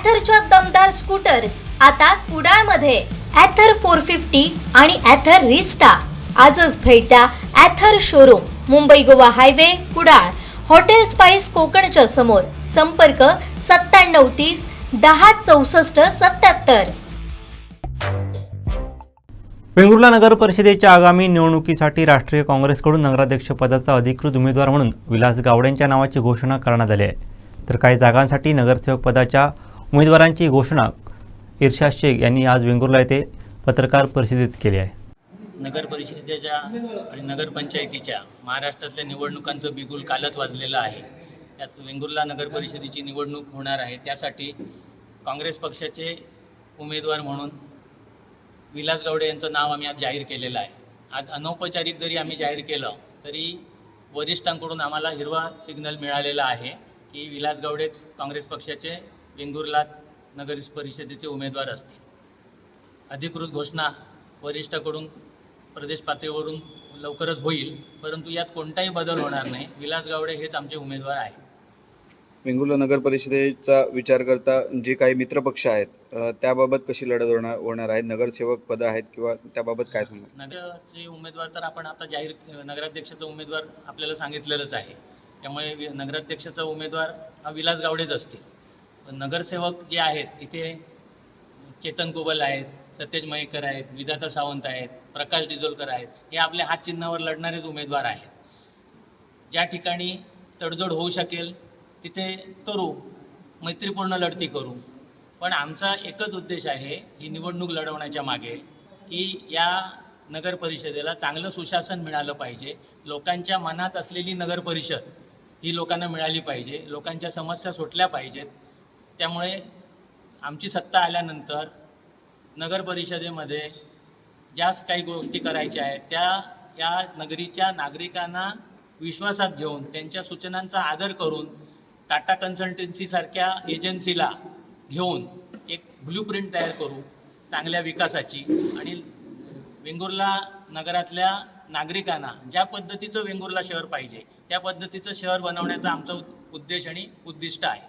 ॲथरच्या दमदार स्कूटर्स आता कुडाळमध्ये. ॲथर फोर फिफ्टी आणि ॲथर रिस्टा आजच भेट द्या Ather showroom Mumbai Goa highway Kudal. Hotel spice कोकणच्या समोर. संपर्क सत्त्याण्णव तीस दहा चौसष्ट सत्याहत्तर वेंगुर्ला नगर परिषदेच्या आगामी निवडणुकीसाठी राष्ट्रीय काँग्रेसकडून नगराध्यक्ष पदाचा अधिकृत उमेदवार म्हणून विलास गावडेंच्या नावाची घोषणा करण्यात आली आहे. तर काही जागांसाठी नगरसेवक पदाच्या उमेदवारांची घोषणा इर्षा शेख यांनी आज वेंगुर्ला येथे पत्रकार परिषदेत केली आहे. नगर परिषदेच्या आणि नगरपंचायतीच्या महाराष्ट्रातल्या निवडणुकांचं बिगुल कालच वाजलेलं आहे. त्याच वेंगुर्ला नगर परिषदेची निवडणूक होणार आहे. त्यासाठी काँग्रेस पक्षाचे उमेदवार म्हणून विलास गावडे यांचं नाव आम्ही आज जाहीर केलेलं आहे. आज अनौपचारिक जरी आम्ही जाहीर केलं तरी वरिष्ठांकडून आम्हाला हिरवा सिग्नल मिळालेला आहे की विलास गावडेच काँग्रेस पक्षाचे वेंगुर्ला नगर परिषदेचे उमेदवार असतील. अधिकृत घोषणा वरिष्ठाकडून प्रदेश पातळीवरून लवकरच होईल परंतु यात कोणताही बदल होणार नाही. विलास गावडे हेच आमचे उमेदवार आहे वेंगुर्ला नगर परिषदेचा विचार करता जे काही मित्रपक्ष आहेत त्याबाबत कशी लढत होणार होणार आहेत नगरसेवक पदं आहेत किंवा त्याबाबत काय सांगा नगरचे उमेदवार तर आपण आता जाहीर नगराध्यक्षाचा उमेदवार आपल्याला सांगितलेलंच आहे. त्यामुळे वि- नगराध्यक्षाचा उमेदवार हा विलास गावडेच असतील. नगरसेवक जे आहेत इथे चेतन कुबल आहेत सतेज मयेकर आहेत विधाता सावंत आहेत प्रकाश डिझोलकर आहेत हे आपल्या हात चिन्हावर लढणारेच उमेदवार आहेत. ज्या ठिकाणी तडजोड होऊ शकेल तिथे करू मैत्रीपूर्ण लढती करू. पण आमचा एकच उद्देश आहे ही निवडणूक लढवण्याच्या मागे की या नगर परिषदेला चांगलं सुशासन मिळालं पाहिजे. लोकांच्या मनात असलेली नगर परिषद ही लोकांना मिळाली पाहिजे. लोकांच्या समस्या सुटल्या पाहिजेत. त्यामुळे आमची सत्ता आल्यानंतर नगर परिषदेमध्ये ज्या काही गोष्टी करायच्या आहेत त्या या नगरीच्या नागरिकांना विश्वासात घेऊन त्यांच्या सूचनांचा आदर करून टाटा कन्सल्टन्सीसारख्या एजन्सीला घेऊन एक ब्ल्यू प्रिंट तयार करू चांगल्या विकासाची. आणि वेंगुर्ला नगरातल्या नागरिकांना ज्या पद्धतीचं वेंगुर्ला शहर पाहिजे त्या पद्धतीचं शहर बनवण्याचा आमचा उद्देश आणि उद्दिष्ट आहे.